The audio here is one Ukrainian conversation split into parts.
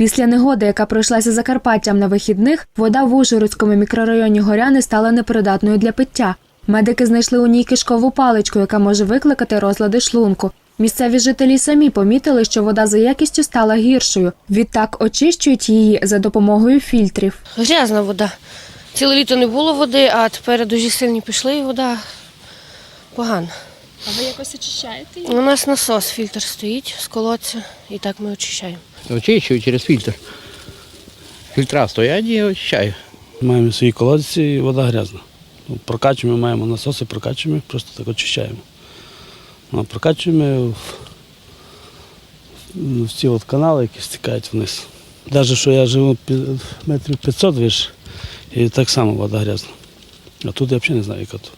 Після негоди, яка пройшлася Закарпаттям на вихідних, вода в Ужгородському мікрорайоні Горяни стала непридатною для пиття. Медики знайшли у ній кишкову паличку, яка може викликати розлади шлунку. Місцеві жителі самі помітили, що вода за якістю стала гіршою. Відтак очищують її за допомогою фільтрів. Грязна вода. Ціле літо не було води, а тепер дуже сильні пішли і вода погана. А ви якось очищаєте? У нас насос, фільтр стоїть з колодця, і так ми очищаємо. Очищую через фільтр. Фільтра стоять і очищаю. Маємо свої колодці, і вода грязна. Ну, Прокачуємо, маємо насоси, прокачуємо, просто так очищаємо. Ну, а прокачуємо в, в ці от канали, які стікають вниз. Навіть що я живу метрів 500 виш, і так само вода грязна. А тут я взагалі не знаю, яка тут.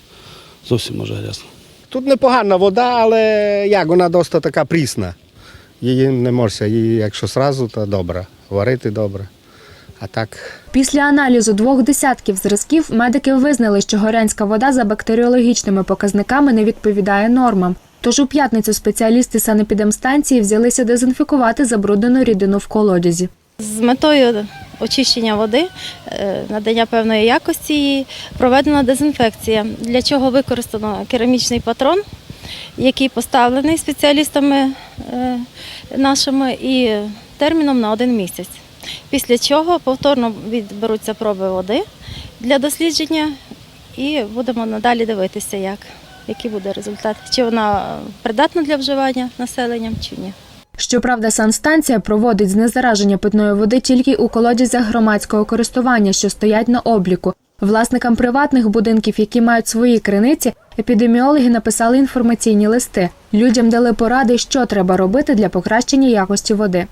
Зовсім може грязна. Тут непогана вода, але як вона досить така прісна. Її не можна, її, якщо сразу, то добре. Варити добре. А так Після аналізу двох десятків зразків медики визнали, що горянська вода за бактеріологічними показниками не відповідає нормам. Тож у п'ятницю спеціалісти санепідемстанції взялися дезінфікувати забруднену рідину в колодязі. З метою очищення води, е, надання певної якості її проведена дезінфекція, для чого використано керамічний патрон, який поставлений спеціалістами е, нашими і терміном на один місяць. Після чого повторно відберуться проби води для дослідження і будемо надалі дивитися, як, який буде результат, чи вона придатна для вживання населенням, чи ні. Щоправда, санстанція проводить знезараження питної води тільки у колодязях громадського користування, що стоять на обліку. Власникам приватних будинків, які мають свої криниці, епідеміологи написали інформаційні листи. Людям дали поради, що треба робити для покращення якості води.